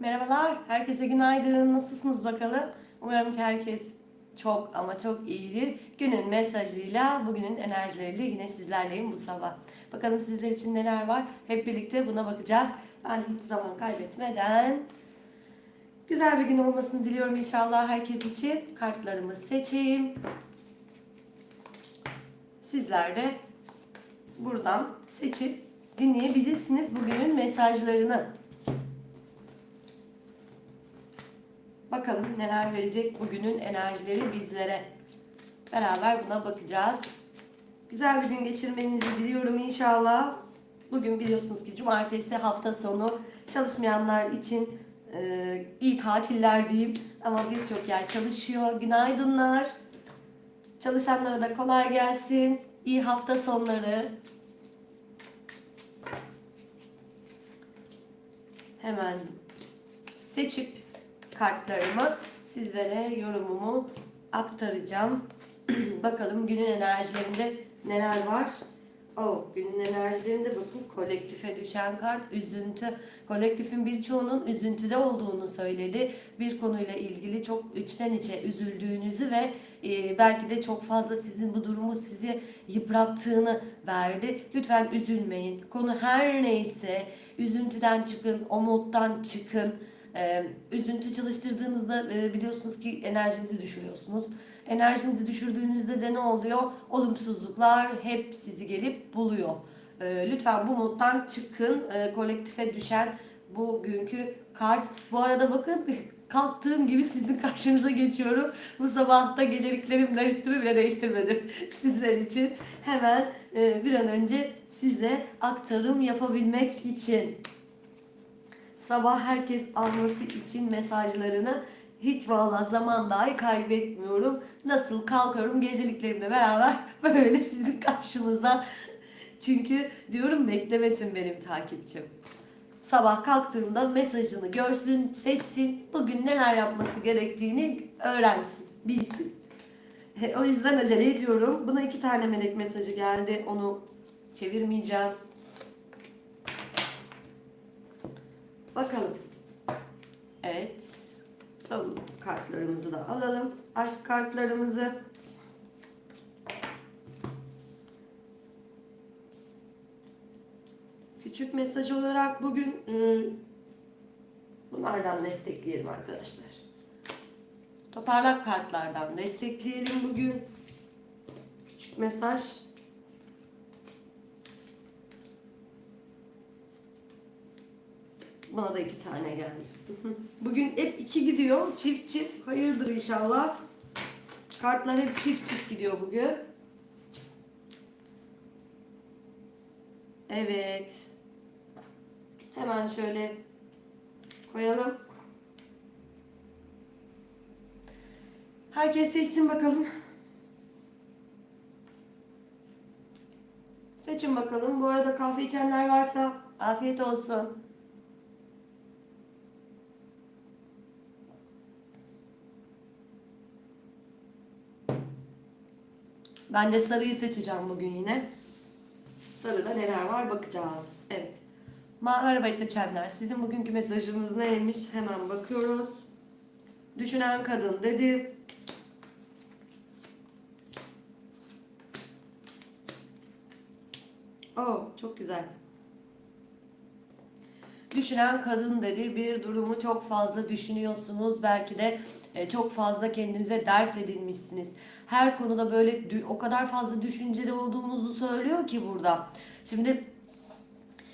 Merhabalar, herkese günaydın. Nasılsınız bakalım? Umarım ki herkes çok ama çok iyidir. Günün mesajıyla, bugünün enerjileriyle yine sizlerleyim bu sabah. Bakalım sizler için neler var? Hep birlikte buna bakacağız. Ben hiç zaman kaybetmeden güzel bir gün olmasını diliyorum inşallah herkes için. Kartlarımı seçeyim. Sizler de buradan seçip dinleyebilirsiniz bugünün mesajlarını. Bakalım neler verecek bugünün enerjileri bizlere. Beraber buna bakacağız. Güzel bir gün geçirmenizi diliyorum inşallah. Bugün biliyorsunuz ki cumartesi hafta sonu çalışmayanlar için e, iyi tatiller diyeyim. Ama birçok yer çalışıyor. Günaydınlar. Çalışanlara da kolay gelsin. İyi hafta sonları. Hemen seçip kartlarımı sizlere yorumumu aktaracağım. Bakalım günün enerjilerinde neler var. Oh, günün enerjilerinde bakın kolektife düşen kart üzüntü. Kolektifin birçoğunun üzüntüde olduğunu söyledi. Bir konuyla ilgili çok içten içe üzüldüğünüzü ve e, belki de çok fazla sizin bu durumu sizi yıprattığını verdi. Lütfen üzülmeyin. Konu her neyse üzüntüden çıkın, o moddan çıkın. Ee, üzüntü çalıştırdığınızda e, biliyorsunuz ki enerjinizi düşürüyorsunuz. Enerjinizi düşürdüğünüzde de ne oluyor? Olumsuzluklar hep sizi gelip buluyor. Ee, lütfen bu moddan çıkın. Ee, kolektife düşen bugünkü kart. Bu arada bakın kalktığım gibi sizin karşınıza geçiyorum. Bu sabah da geceliklerimle üstümü bile değiştirmedim sizler için. Hemen e, bir an önce size aktarım yapabilmek için sabah herkes alması için mesajlarını hiç valla zaman dahi kaybetmiyorum. Nasıl kalkıyorum geceliklerimle beraber böyle sizin karşınıza. Çünkü diyorum beklemesin benim takipçim. Sabah kalktığında mesajını görsün, seçsin, bugün neler yapması gerektiğini öğrensin, bilsin. He, O yüzden acele ediyorum. Buna iki tane melek mesajı geldi. Onu çevirmeyeceğim. Bakalım. Evet. Son kartlarımızı da alalım. Aşk kartlarımızı. Küçük mesaj olarak bugün ıı, bunlardan destekleyelim arkadaşlar. Toparlak kartlardan destekleyelim bugün. Küçük mesaj. Bana da iki tane geldi. Bugün hep iki gidiyor. Çift çift. Hayırdır inşallah. Kartlar hep çift çift gidiyor bugün. Evet. Hemen şöyle koyalım. Herkes seçsin bakalım. Seçin bakalım. Bu arada kahve içenler varsa afiyet olsun. Ben de sarıyı seçeceğim bugün yine. Sarıda neler var bakacağız. Evet. Mavi arabayı seçenler sizin bugünkü mesajınız neymiş hemen bakıyoruz. Düşünen kadın dedi. Oh çok güzel. Düşünen kadın dedi bir durumu çok fazla düşünüyorsunuz. Belki de e, çok fazla kendinize dert edinmişsiniz. Her konuda böyle o kadar fazla düşüncede olduğunuzu söylüyor ki burada. Şimdi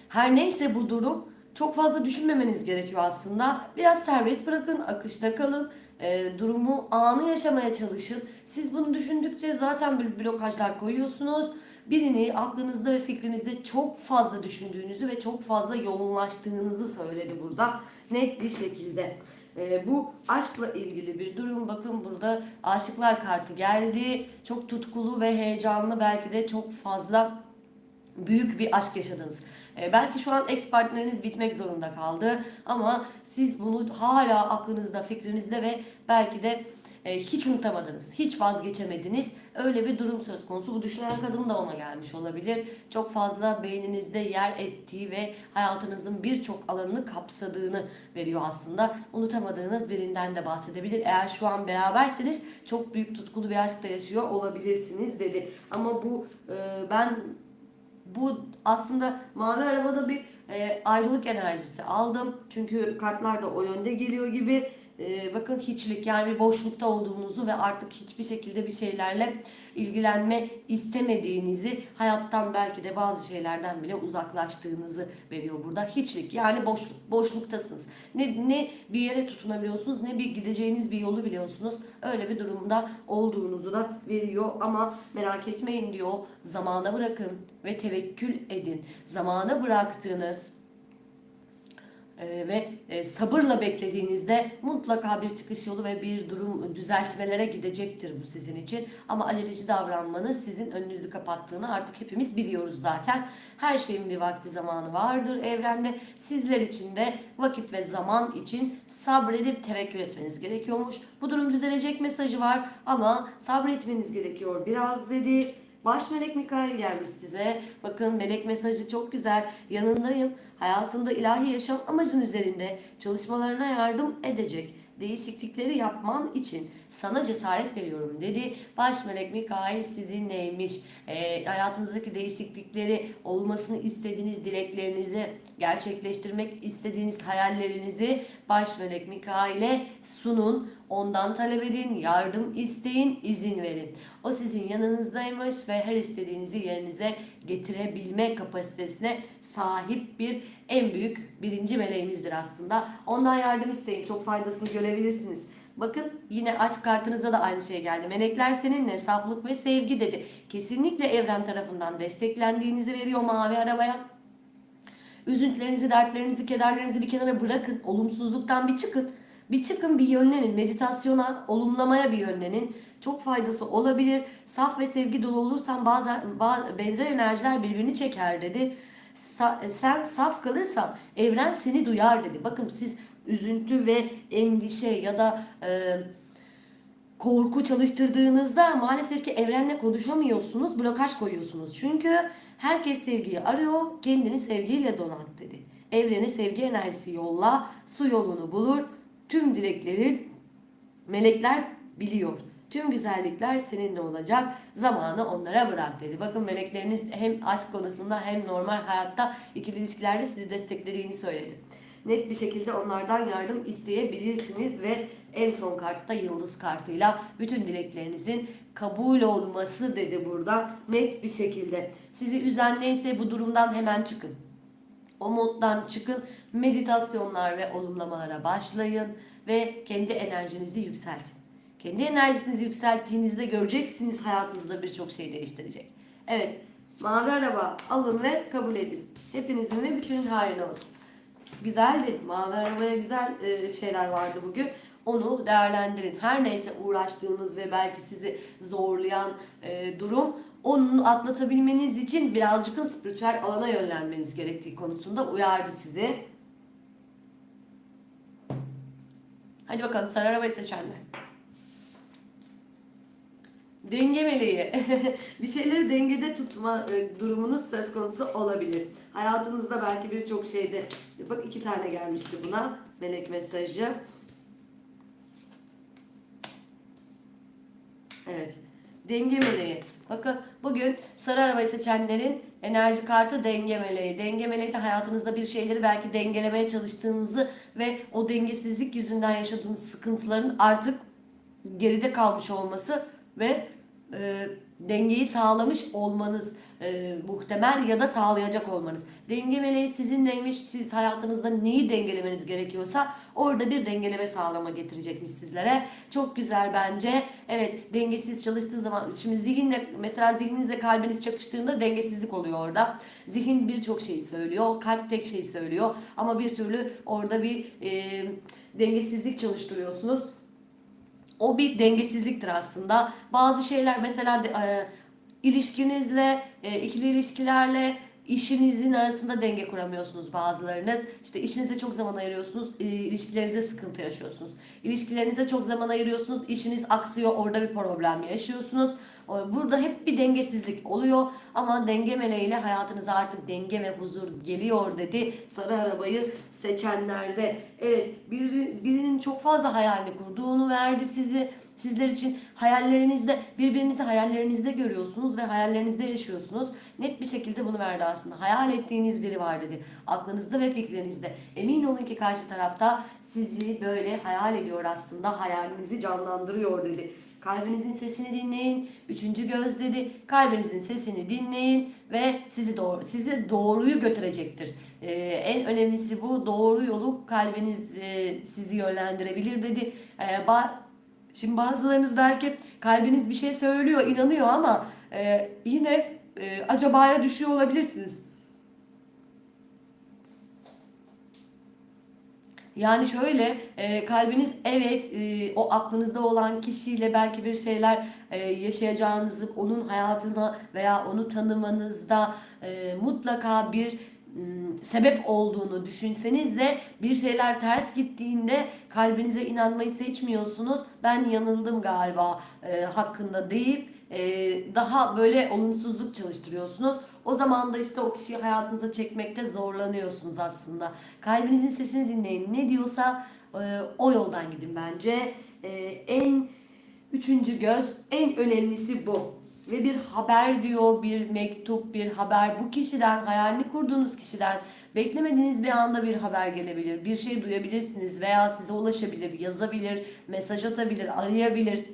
her neyse bu durum çok fazla düşünmemeniz gerekiyor aslında. Biraz serbest bırakın, akışta kalın. e, durumu anı yaşamaya çalışın. Siz bunu düşündükçe zaten böyle blokajlar koyuyorsunuz. Birini aklınızda ve fikrinizde çok fazla düşündüğünüzü ve çok fazla yoğunlaştığınızı söyledi burada net bir şekilde. E, bu aşkla ilgili bir durum. Bakın burada aşıklar kartı geldi. Çok tutkulu ve heyecanlı belki de çok fazla büyük bir aşk yaşadınız. Ee, belki şu an ex partneriniz bitmek zorunda kaldı ama siz bunu hala aklınızda, fikrinizde ve belki de e, hiç unutamadınız, hiç vazgeçemediniz. Öyle bir durum söz konusu. Bu düşünen kadın da ona gelmiş olabilir. Çok fazla beyninizde yer ettiği ve hayatınızın birçok alanını kapsadığını veriyor aslında. Unutamadığınız birinden de bahsedebilir. Eğer şu an beraberseniz çok büyük tutkulu bir aşkla yaşıyor olabilirsiniz dedi. Ama bu e, ben bu aslında mavi arabada bir e, ayrılık enerjisi aldım. Çünkü kartlar da o yönde geliyor gibi. E, bakın hiçlik yani boşlukta olduğunuzu ve artık hiçbir şekilde bir şeylerle ilgilenme istemediğinizi, hayattan belki de bazı şeylerden bile uzaklaştığınızı veriyor burada. Hiçlik yani boşluk, boşluktasınız. Ne, ne bir yere tutunabiliyorsunuz ne bir gideceğiniz bir yolu biliyorsunuz. Öyle bir durumda olduğunuzu da veriyor ama merak etmeyin diyor. Zamana bırakın ve tevekkül edin. Zamana bıraktığınız ee, ve e, sabırla beklediğinizde mutlaka bir çıkış yolu ve bir durum düzeltmelere gidecektir bu sizin için. Ama aceleci davranmanız sizin önünüzü kapattığını artık hepimiz biliyoruz zaten. Her şeyin bir vakti zamanı vardır evrende. Sizler için de vakit ve zaman için sabredip tevekkül etmeniz gerekiyormuş. Bu durum düzelecek mesajı var ama sabretmeniz gerekiyor biraz dedi. Baş melek Mikail gelmiş size. Bakın melek mesajı çok güzel. Yanındayım. Hayatında ilahi yaşam amacın üzerinde çalışmalarına yardım edecek. Değişiklikleri yapman için sana cesaret veriyorum dedi. Baş melek Mikail sizinleymiş. E, hayatınızdaki değişiklikleri olmasını istediğiniz dileklerinizi gerçekleştirmek istediğiniz hayallerinizi baş melek Mikail'e sunun. Ondan talep edin, yardım isteyin, izin verin. O sizin yanınızdaymış ve her istediğinizi yerinize getirebilme kapasitesine sahip bir en büyük birinci meleğimizdir aslında. Ondan yardım isteyin. Çok faydasını görebilirsiniz. Bakın yine aşk kartınızda da aynı şey geldi. Melekler seninle saflık ve sevgi dedi. Kesinlikle evren tarafından desteklendiğinizi veriyor mavi arabaya. Üzüntülerinizi, dertlerinizi, kederlerinizi bir kenara bırakın. Olumsuzluktan bir çıkın. Bir çıkın bir yönlenin. Meditasyona, olumlamaya bir yönlenin. Çok faydası olabilir. Saf ve sevgi dolu olursan bazen bazı, benzer enerjiler birbirini çeker dedi. Sa- sen saf kalırsan evren seni duyar dedi. Bakın siz üzüntü ve endişe ya da e, korku çalıştırdığınızda maalesef ki evrenle konuşamıyorsunuz, blokaj koyuyorsunuz. Çünkü herkes sevgiyi arıyor, kendini sevgiyle donat dedi. Evrene sevgi enerjisi yolla, su yolunu bulur, tüm dilekleri melekler biliyor. Tüm güzellikler seninle olacak. Zamanı onlara bırak dedi. Bakın melekleriniz hem aşk konusunda hem normal hayatta ikili ilişkilerde sizi desteklediğini söyledi. Net bir şekilde onlardan yardım isteyebilirsiniz ve en son kartta yıldız kartıyla bütün dileklerinizin kabul olması dedi burada net bir şekilde. Sizi üzen neyse bu durumdan hemen çıkın. O moddan çıkın, meditasyonlar ve olumlamalara başlayın ve kendi enerjinizi yükseltin. Kendi enerjinizi yükselttiğinizde göreceksiniz hayatınızda birçok şey değiştirecek. Evet, mavi araba alın ve kabul edin. Hepinizin ve bütün hayrına olsun. Güzeldi. Mavi arabaya güzel e, şeyler vardı bugün. Onu değerlendirin. Her neyse uğraştığınız ve belki sizi zorlayan e, durum onu atlatabilmeniz için birazcık spiritüel alana yönlenmeniz gerektiği konusunda uyardı sizi. Hadi bakalım sarı arabayı seçenler. Denge meleği. bir şeyleri dengede tutma e, durumunuz söz konusu olabilir. Hayatınızda belki birçok şeyde bak iki tane gelmişti buna melek mesajı. Evet. Denge meleği. Bakın bugün sarı arabayı seçenlerin enerji kartı denge meleği. Denge meleği de hayatınızda bir şeyleri belki dengelemeye çalıştığınızı ve o dengesizlik yüzünden yaşadığınız sıkıntıların artık geride kalmış olması ve e, dengeyi sağlamış olmanız e, muhtemel ya da sağlayacak olmanız. Denge meleği sizinleymiş. Siz hayatınızda neyi dengelemeniz gerekiyorsa orada bir dengeleme sağlama getirecekmiş sizlere. Çok güzel bence. Evet dengesiz çalıştığı zaman şimdi zihinle mesela zihninizle kalbiniz çakıştığında dengesizlik oluyor orada. Zihin birçok şey söylüyor. Kalp tek şey söylüyor. Ama bir türlü orada bir e, dengesizlik çalıştırıyorsunuz. O bir dengesizliktir aslında. Bazı şeyler mesela e, ilişkinizle, e, ikili ilişkilerle, işinizin arasında denge kuramıyorsunuz bazılarınız. İşte işinize çok zaman ayırıyorsunuz, e, ilişkilerinizde sıkıntı yaşıyorsunuz. İlişkilerinize çok zaman ayırıyorsunuz, işiniz aksıyor, orada bir problem yaşıyorsunuz. Burada hep bir dengesizlik oluyor ama denge meleğiyle hayatınıza artık denge ve huzur geliyor dedi sarı arabayı seçenlerde. Evet biri, birinin çok fazla hayalini kurduğunu verdi sizi. Sizler için hayallerinizde birbirinizi hayallerinizde görüyorsunuz ve hayallerinizde yaşıyorsunuz. Net bir şekilde bunu verdi aslında. Hayal ettiğiniz biri var dedi. Aklınızda ve fikrinizde. Emin olun ki karşı tarafta sizi böyle hayal ediyor aslında. Hayalinizi canlandırıyor dedi. Kalbinizin sesini dinleyin. Üçüncü göz dedi. Kalbinizin sesini dinleyin ve sizi doğru sizi doğruyu götürecektir. Ee, en önemlisi bu doğru yolu kalbiniz e, sizi yönlendirebilir dedi. Ee, Şimdi bazılarınız belki kalbiniz bir şey söylüyor, inanıyor ama e, yine e, acabaya düşüyor olabilirsiniz. Yani şöyle e, kalbiniz evet e, o aklınızda olan kişiyle belki bir şeyler e, yaşayacağınızı onun hayatına veya onu tanımanızda e, mutlaka bir sebep olduğunu düşünseniz de bir şeyler ters gittiğinde kalbinize inanmayı seçmiyorsunuz. Ben yanıldım galiba e, hakkında deyip e, daha böyle olumsuzluk çalıştırıyorsunuz. O zaman da işte o kişiyi hayatınıza çekmekte zorlanıyorsunuz aslında. Kalbinizin sesini dinleyin. Ne diyorsa e, o yoldan gidin bence. E, en üçüncü göz, en önemlisi bu. Ve bir haber diyor, bir mektup, bir haber bu kişiden, hayalini kurduğunuz kişiden beklemediğiniz bir anda bir haber gelebilir. Bir şey duyabilirsiniz veya size ulaşabilir, yazabilir, mesaj atabilir, arayabilir.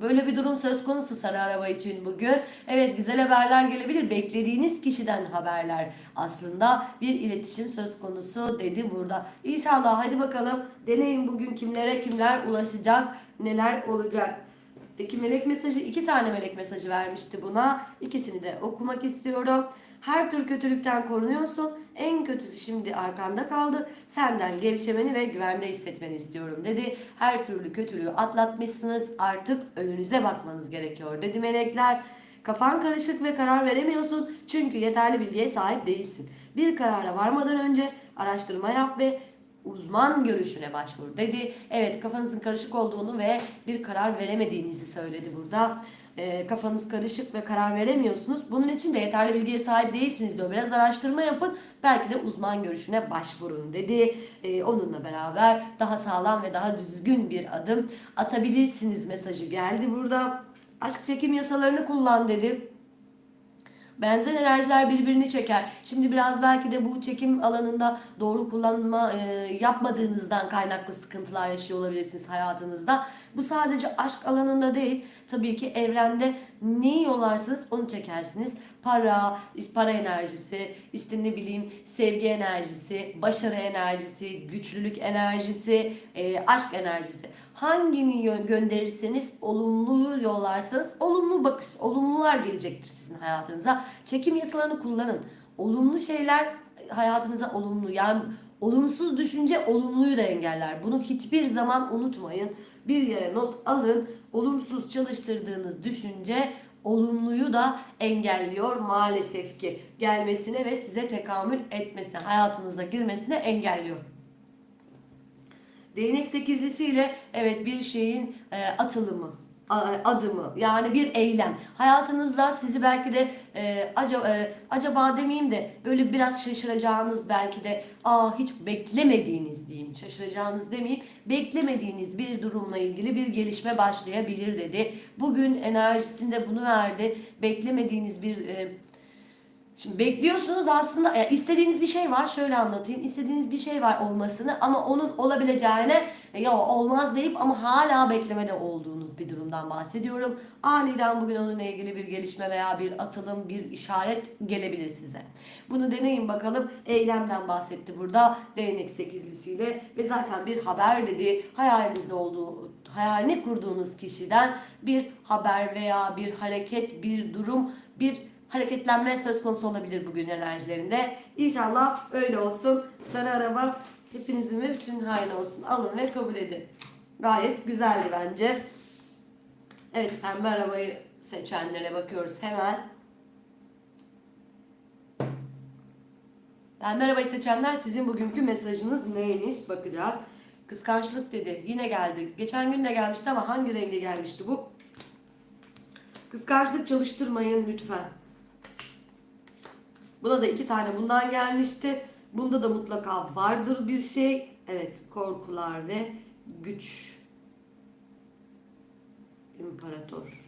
Böyle bir durum söz konusu sarı araba için bugün. Evet güzel haberler gelebilir. Beklediğiniz kişiden haberler aslında bir iletişim söz konusu dedi burada. İnşallah hadi bakalım deneyin bugün kimlere kimler ulaşacak, neler olacak. Peki melek mesajı iki tane melek mesajı vermişti buna. İkisini de okumak istiyorum. Her tür kötülükten korunuyorsun. En kötüsü şimdi arkanda kaldı. Senden gevşemeni ve güvende hissetmeni istiyorum dedi. Her türlü kötülüğü atlatmışsınız. Artık önünüze bakmanız gerekiyor dedi melekler. Kafan karışık ve karar veremiyorsun çünkü yeterli bilgiye sahip değilsin. Bir karara varmadan önce araştırma yap ve uzman görüşüne başvur dedi. Evet kafanızın karışık olduğunu ve bir karar veremediğinizi söyledi burada. E, kafanız karışık ve karar veremiyorsunuz. Bunun için de yeterli bilgiye sahip değilsiniz diyor. Biraz araştırma yapın. Belki de uzman görüşüne başvurun dedi. E, onunla beraber daha sağlam ve daha düzgün bir adım atabilirsiniz mesajı geldi burada. Aşk çekim yasalarını kullan dedi. Benzer enerjiler birbirini çeker. Şimdi biraz belki de bu çekim alanında doğru kullanma e, yapmadığınızdan kaynaklı sıkıntılar yaşıyor olabilirsiniz hayatınızda. Bu sadece aşk alanında değil. Tabii ki evrende neyi yollarsanız onu çekersiniz. Para, para enerjisi, işte ne bileyim sevgi enerjisi, başarı enerjisi, güçlülük enerjisi, e, aşk enerjisi hangini gönderirseniz olumlu yollarsanız olumlu bakış, olumlular gelecektir sizin hayatınıza. Çekim yasalarını kullanın. Olumlu şeyler hayatınıza olumlu. Yani olumsuz düşünce olumluyu da engeller. Bunu hiçbir zaman unutmayın. Bir yere not alın. Olumsuz çalıştırdığınız düşünce olumluyu da engelliyor maalesef ki. Gelmesine ve size tekamül etmesine, hayatınıza girmesine engelliyor. Değnek sekizlisiyle evet bir şeyin e, atılımı, adımı yani bir eylem. Hayatınızda sizi belki de e, acaba, e, acaba demeyeyim de böyle biraz şaşıracağınız belki de aa hiç beklemediğiniz diyeyim şaşıracağınız demeyeyim beklemediğiniz bir durumla ilgili bir gelişme başlayabilir dedi. Bugün enerjisinde bunu verdi. Beklemediğiniz bir e, Şimdi bekliyorsunuz aslında e, istediğiniz bir şey var. Şöyle anlatayım. İstediğiniz bir şey var olmasını ama onun olabileceğine e, ya olmaz deyip ama hala beklemede olduğunuz bir durumdan bahsediyorum. Aniden bugün onunla ilgili bir gelişme veya bir atılım, bir işaret gelebilir size. Bunu deneyin bakalım. Eylemden bahsetti burada. Değnek sekizlisiyle ve zaten bir haber dedi. Hayalinizde olduğu, hayalini kurduğunuz kişiden bir haber veya bir hareket, bir durum, bir hareketlenme söz konusu olabilir bugün enerjilerinde. İnşallah öyle olsun. Sarı araba hepinizin ve bütün hayrı olsun. Alın ve kabul edin. Gayet güzeldi bence. Evet pembe arabayı seçenlere bakıyoruz hemen. Ben merhabayı seçenler sizin bugünkü mesajınız neymiş bakacağız. Kıskançlık dedi. Yine geldi. Geçen gün de gelmişti ama hangi renge gelmişti bu? Kıskançlık çalıştırmayın lütfen. Buna da iki tane bundan gelmişti. Bunda da mutlaka vardır bir şey. Evet korkular ve güç. İmparator.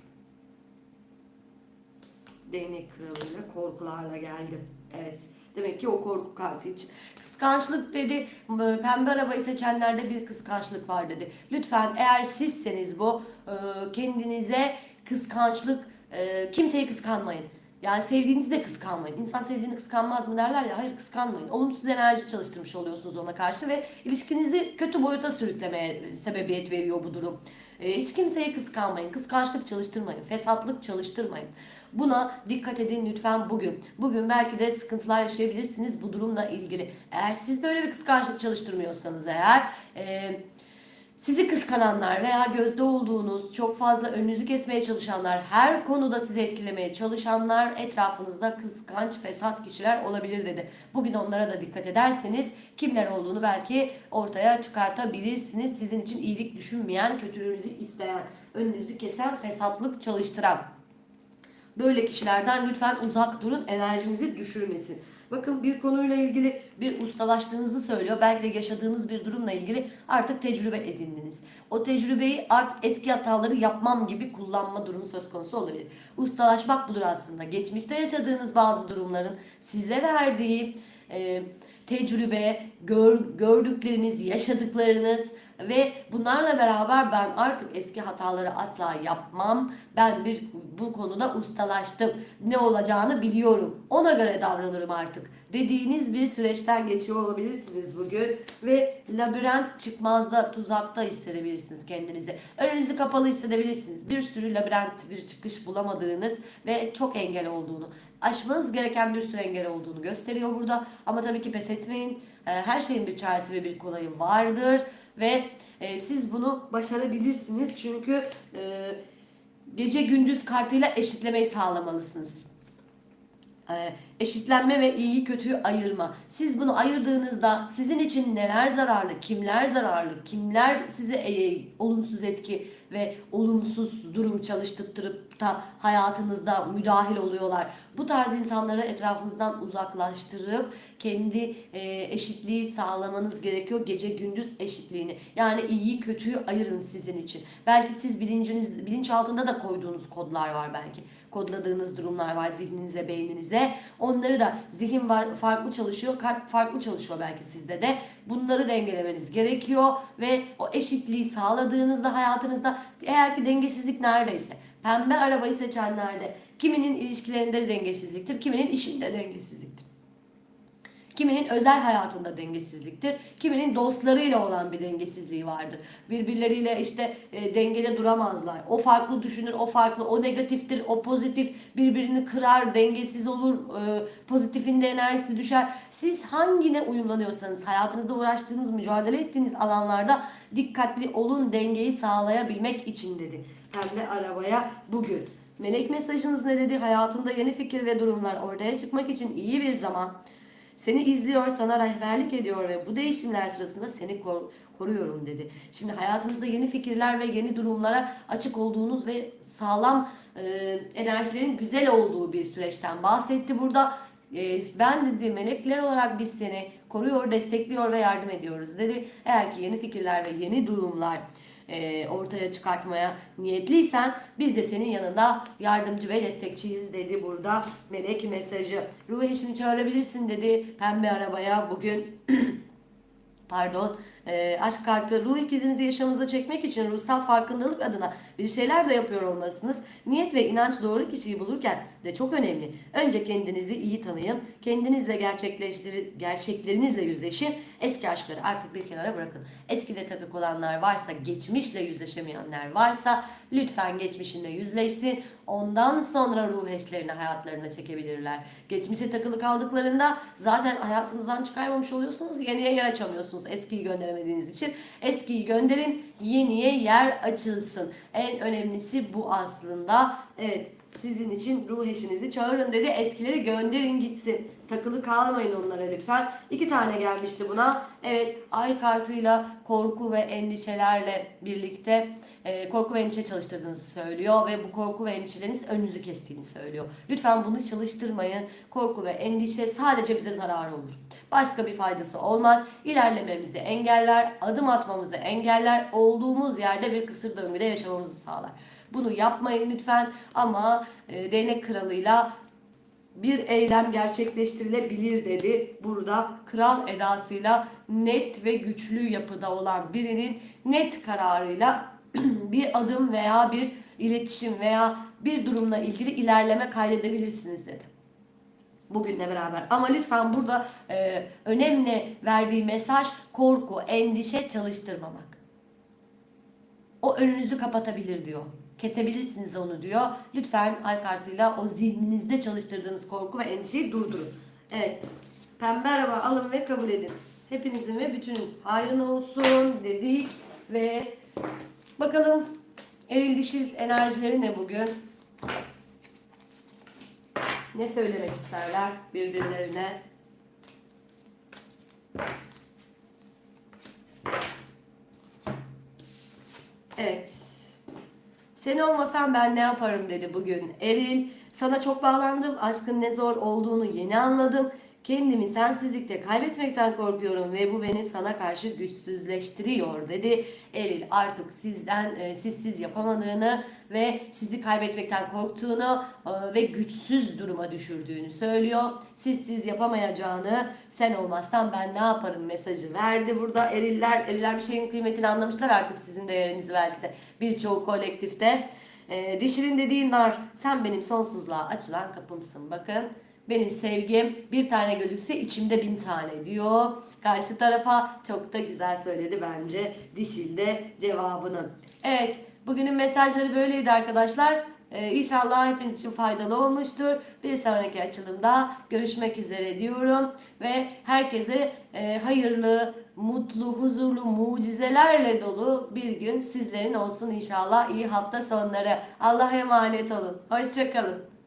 Değnek kralıyla korkularla geldim. Evet. Demek ki o korku kartı için. Kıskançlık dedi. Pembe arabayı seçenlerde bir kıskançlık var dedi. Lütfen eğer sizseniz bu e, kendinize kıskançlık e, kimseyi kıskanmayın. Yani sevdiğinizi de kıskanmayın. İnsan sevdiğini kıskanmaz mı derler ya. Hayır kıskanmayın. Olumsuz enerji çalıştırmış oluyorsunuz ona karşı ve ilişkinizi kötü boyuta sürüklemeye sebebiyet veriyor bu durum. E, hiç kimseyi kıskanmayın. Kıskançlık çalıştırmayın. Fesatlık çalıştırmayın. Buna dikkat edin lütfen bugün. Bugün belki de sıkıntılar yaşayabilirsiniz bu durumla ilgili. Eğer siz böyle bir kıskançlık çalıştırmıyorsanız eğer... E, sizi kıskananlar veya gözde olduğunuz, çok fazla önünüzü kesmeye çalışanlar, her konuda sizi etkilemeye çalışanlar etrafınızda kıskanç, fesat kişiler olabilir dedi. Bugün onlara da dikkat ederseniz kimler olduğunu belki ortaya çıkartabilirsiniz. Sizin için iyilik düşünmeyen, kötülüğünüzü isteyen, önünüzü kesen, fesatlık çalıştıran. Böyle kişilerden lütfen uzak durun, enerjinizi düşürmesin. Bakın bir konuyla ilgili bir ustalaştığınızı söylüyor. Belki de yaşadığınız bir durumla ilgili artık tecrübe edindiniz. O tecrübeyi artık eski hataları yapmam gibi kullanma durumu söz konusu olabilir. Ustalaşmak budur aslında. Geçmişte yaşadığınız bazı durumların size verdiği e, tecrübe, gör, gördükleriniz, yaşadıklarınız ve bunlarla beraber ben artık eski hataları asla yapmam. Ben bir bu konuda ustalaştım. Ne olacağını biliyorum. Ona göre davranırım artık. Dediğiniz bir süreçten geçiyor olabilirsiniz bugün ve labirent çıkmazda tuzakta hissedebilirsiniz kendinizi. Önünüzü kapalı hissedebilirsiniz. Bir sürü labirent bir çıkış bulamadığınız ve çok engel olduğunu aşmanız gereken bir sürü engel olduğunu gösteriyor burada. Ama tabii ki pes etmeyin. Her şeyin bir çaresi ve bir kolayı vardır ve e, siz bunu başarabilirsiniz çünkü e, gece gündüz kartıyla eşitlemeyi sağlamalısınız. E, eşitlenme ve iyiyi kötüyü ayırma. Siz bunu ayırdığınızda sizin için neler zararlı, kimler zararlı, kimler size e, olumsuz etki ve olumsuz durum çalıştırıp da hayatınızda müdahil oluyorlar. Bu tarz insanları etrafınızdan uzaklaştırıp kendi e, eşitliği sağlamanız gerekiyor. Gece gündüz eşitliğini. Yani iyi kötüyü ayırın sizin için. Belki siz bilinciniz bilinç altında da koyduğunuz kodlar var belki. Kodladığınız durumlar var zihninize, beyninize. Onları da zihin farklı çalışıyor, kalp farklı çalışıyor belki sizde de. Bunları dengelemeniz gerekiyor ve o eşitliği sağladığınızda hayatınızda eğer ki dengesizlik neredeyse pembe arabayı seçenlerde kiminin ilişkilerinde dengesizliktir, kiminin işinde dengesizliktir. Kiminin özel hayatında dengesizliktir. Kiminin dostlarıyla olan bir dengesizliği vardır. Birbirleriyle işte e, dengede duramazlar. O farklı düşünür, o farklı, o negatiftir, o pozitif birbirini kırar, dengesiz olur, e, pozitifinde enerjisi düşer. Siz hangine uyumlanıyorsanız, hayatınızda uğraştığınız, mücadele ettiğiniz alanlarda dikkatli olun dengeyi sağlayabilmek için dedi. Pembe arabaya bugün. Melek mesajınız ne dedi? Hayatında yeni fikir ve durumlar ortaya çıkmak için iyi bir zaman. Seni izliyor, sana rehberlik ediyor ve bu değişimler sırasında seni kor koruyorum dedi. Şimdi hayatınızda yeni fikirler ve yeni durumlara açık olduğunuz ve sağlam e, enerjilerin güzel olduğu bir süreçten bahsetti burada. E, ben dedi melekler olarak biz seni koruyor, destekliyor ve yardım ediyoruz dedi. Eğer ki yeni fikirler ve yeni durumlar e, ortaya çıkartmaya niyetliysen biz de senin yanında yardımcı ve destekçiyiz dedi burada melek mesajı. Ruh eşini çağırabilirsin dedi pembe arabaya bugün pardon e, aşk kartı ruh ikizinizi yaşamınıza çekmek için ruhsal farkındalık adına bir şeyler de yapıyor olmalısınız. Niyet ve inanç doğru kişiyi bulurken de çok önemli. Önce kendinizi iyi tanıyın. Kendinizle gerçekleştir gerçeklerinizle yüzleşin. Eski aşkları artık bir kenara bırakın. Eskide takık olanlar varsa, geçmişle yüzleşemeyenler varsa lütfen geçmişinde yüzleşsin. Ondan sonra ruh eşlerini hayatlarına çekebilirler. Geçmişe takılı kaldıklarında zaten hayatınızdan çıkarmamış oluyorsunuz. Yeniye yer açamıyorsunuz eskiyi gönderemediğiniz için. Eskiyi gönderin, yeniye yer açılsın. En önemlisi bu aslında. Evet sizin için ruh eşinizi çağırın dedi. Eskileri gönderin gitsin. Takılı kalmayın onlara lütfen. İki tane gelmişti buna. Evet ay kartıyla korku ve endişelerle birlikte e, korku ve endişe çalıştırdığınızı söylüyor ve bu korku ve endişeleriniz önünüzü kestiğini söylüyor. Lütfen bunu çalıştırmayın. Korku ve endişe sadece bize zarar olur. Başka bir faydası olmaz. İlerlememizi engeller, adım atmamızı engeller, olduğumuz yerde bir kısır döngüde yaşamamızı sağlar. Bunu yapmayın lütfen ama e, değnek kralıyla bir eylem gerçekleştirilebilir dedi. Burada kral edasıyla net ve güçlü yapıda olan birinin net kararıyla bir adım veya bir iletişim veya bir durumla ilgili ilerleme kaydedebilirsiniz dedi. Bugünle beraber. Ama lütfen burada e, önemli verdiği mesaj korku, endişe çalıştırmamak. O önünüzü kapatabilir diyor. Kesebilirsiniz onu diyor. Lütfen ay kartıyla o zihninizde çalıştırdığınız korku ve endişeyi durdurun. Evet. Pembe araba alın ve kabul edin. Hepinizin ve bütünün hayrına olsun dedik ve bakalım eril dişil enerjileri ne bugün? Ne söylemek isterler birbirlerine? Evet. Sen olmasan ben ne yaparım dedi bugün Eril. Sana çok bağlandım. Aşkın ne zor olduğunu yeni anladım. Kendimi sensizlikte kaybetmekten korkuyorum ve bu beni sana karşı güçsüzleştiriyor dedi. Eril artık sizden e, sizsiz yapamadığını ve sizi kaybetmekten korktuğunu e, ve güçsüz duruma düşürdüğünü söylüyor. Sizsiz yapamayacağını sen olmazsan ben ne yaparım mesajı verdi burada. Eriller, eriller bir şeyin kıymetini anlamışlar artık sizin değerinizi belki de birçoğu kolektifte. E, dişinin dediği nar sen benim sonsuzluğa açılan kapımsın bakın. Benim sevgim bir tane gözükse içimde bin tane diyor. Karşı tarafa çok da güzel söyledi bence dişilde cevabını. Evet bugünün mesajları böyleydi arkadaşlar. Ee, inşallah hepiniz için faydalı olmuştur. Bir sonraki açılımda görüşmek üzere diyorum. Ve herkese e, hayırlı, mutlu, huzurlu, mucizelerle dolu bir gün sizlerin olsun inşallah. İyi hafta sonları. Allah'a emanet olun. Hoşçakalın.